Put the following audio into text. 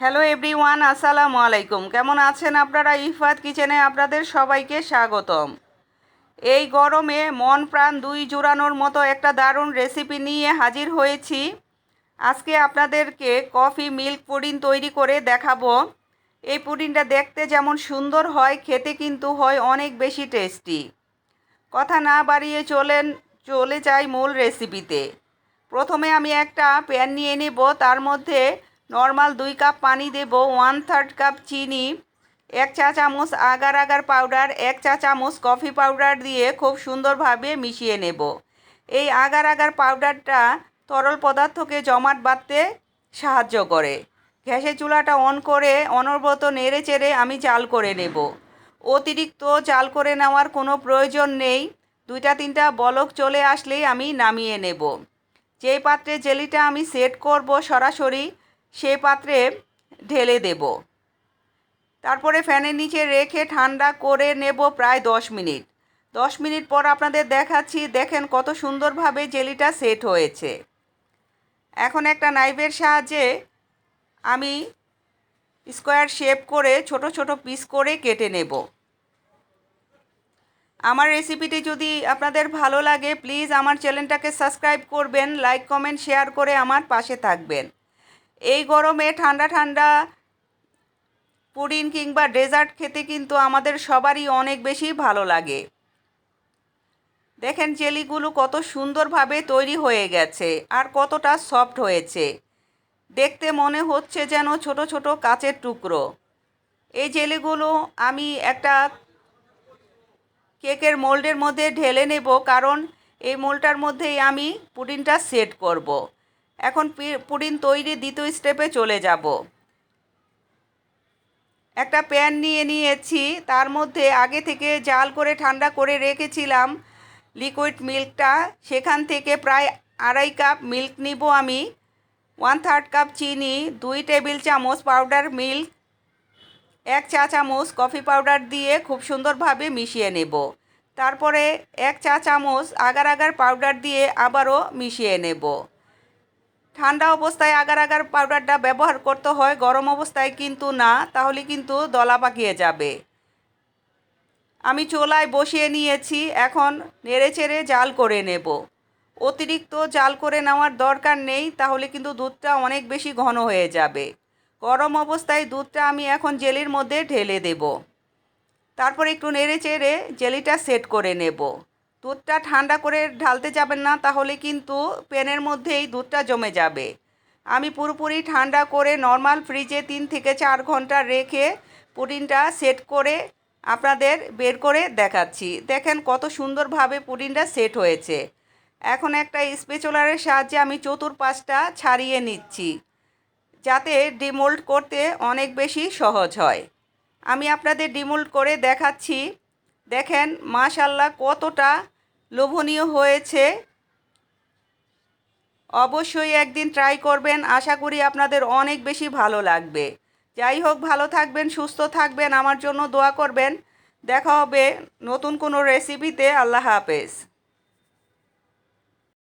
Hello everyone আসসালামু আলাইকুম। কেমন আছেন আপনারা? ইফাত কিচেনে আপনাদের সবাইকে স্বাগতম। এই গরমে মন প্রাণ দুই জোড়ানোর মতো একটা দারুণ রেসিপি নিয়ে হাজির হয়েছি। আজকে আপনাদেরকে কফি মিল্ক পুডিং তৈরি করে দেখাবো। এই পুডিংটা দেখতে যেমন সুন্দর হয়, খেতে কিন্তু হয় অনেক বেশি টেস্টি কথা না বাড়িয়ে চলেন, চলে যাই মূল রেসিপিতে প্রথমে আমি একটা প্যান নিয়ে নেব, তার মধ্যে নর্মাল দুই কাপ পানি দেব ওয়ান থার্ড কাপ চিনি, এক চা চামচ আগার আগার পাউডার এক চা চামচ কফি পাউডার দিয়ে খুব সুন্দরভাবে মিশিয়ে নেব। এই আগার আগার পাউডারটা তরল পদার্থকে জমাট বাঁধতে সাহায্য করে। গ্যাসের চুলাটা অন করে অনবরত নেড়ে চেড়ে আমি জাল করে নেব। অতিরিক্ত জাল করে নেওয়ার কোনো প্রয়োজন নেই। দুইটা তিনটা বলক চলে আসলেই আমি নামিয়ে নেব। যেই পাত্রে জেলিটা আমি সেট করব সরাসরি সেই পাত্রে ঢেলে দেব। তারপরে ফ্যানের নিচে রেখে ঠান্ডা করে নেব প্রায় দশ মিনিট। দশ মিনিট পর আপনাদের দেখাচ্ছি, দেখেন কত সুন্দরভাবে জেলিটা সেট হয়েছে। এখন একটা নাইফের সাহায্যে আমি স্কোয়ার শেপ করে ছোট ছোট পিস করে কেটে নেব। আমার রেসিপিটি যদি আপনাদের ভালো লাগে, প্লিজ আমার চ্যানেলটাকে সাবস্ক্রাইব করবেন, লাইক, কমেন্ট, শেয়ার করে আমার পাশে থাকবেন। এই গরমে ঠান্ডা ঠান্ডা পুডিং কিংবা ডেজার্ট খেতে কিন্তু আমাদের সবারই অনেক বেশি ভালো লাগে। দেখেন জেলিগুলো কত সুন্দরভাবে তৈরি হয়ে গেছে আর কতটা সফট হয়েছে। দেখতে মনে হচ্ছে যেন ছোট ছোট কাচের টুকরো। এই জেলিগুলো আমি একটা কেকের মোল্ডের মধ্যে ঢেলে নেব কারণ এই মোল্ডটার মধ্যেই আমি পুডিংটা সেট করব। এখন পুডিং তৈরি দ্বিতীয় স্টেপে চলে যাব। একটা প্যান নিয়ে নিয়েছি, তার মধ্যে আগে থেকে জাল করে ঠান্ডা করে রেখেছিলাম লিকুইড মিল্কটা সেখান থেকে প্রায় আড়াই কাপ মিল্ক নিব আমি। ওয়ান থার্ড কাপ চিনি, দুই টেবিল চামচ পাউডার মিল্ক এক চা চামচ কফি পাউডার দিয়ে খুব সুন্দরভাবে মিশিয়ে নেব। তারপরে এক চা চামচ আগার আগার পাউডার দিয়ে আবারও মিশিয়ে নেব। ঠান্ডা অবস্থায় আগার আগার পাউডারটা ব্যবহার করতে হয়, গরম অবস্থায় কিন্তু না, তাহলে কিন্তু দলা পাকিয়ে যাবে। আমি চোলায় বসিয়ে নিয়েছি, এখন নেড়ে চেড়ে জাল করে নেব। অতিরিক্ত জাল করে নেওয়ার দরকার নেই, তাহলে কিন্তু দুধটা অনেক বেশি ঘন হয়ে যাবে। গরম অবস্থায় দুধটা আমি এখন জেলির মধ্যে ঢেলে দেব। তারপর একটু নেড়ে চেড়ে জেলিটা সেট করে নেব। দুধটা ঠান্ডা করে ঢালতে যাবেন না, তাহলে কিন্তু প্যানের মধ্যেই দুধটা জমে যাবে। আমি পুরোপুরি ঠান্ডা করে নর্মাল ফ্রিজে তিন থেকে চার ঘণ্টা রেখে পুডিংটা সেট করে আপনাদের বের করে দেখাচ্ছি। দেখেন কত সুন্দরভাবে পুডিংটা সেট হয়েছে। এখন একটা স্পেচুলারের সাহায্যে আমি চতুর্পাশটা ছাড়িয়ে নিচ্ছি, যাতে ডিমোল্ড করতে অনেক বেশি সহজ হয়। আমি আপনাদের ডিমোল্ড করে দেখাচ্ছি। দেখেন মাশাল্লাহ কতটা লোভনীয় হয়েছে। অবশ্যই একদিন ট্রাই করবেন, আশা করি আপনাদের অনেক বেশি ভালো লাগবে। যাই হোক, ভালো থাকবেন, সুস্থ থাকবেন, আমার জন্য দোয়া করবেন। দেখা হবে নতুন কোনো রেসিপিতে আল্লাহ হাফেজ।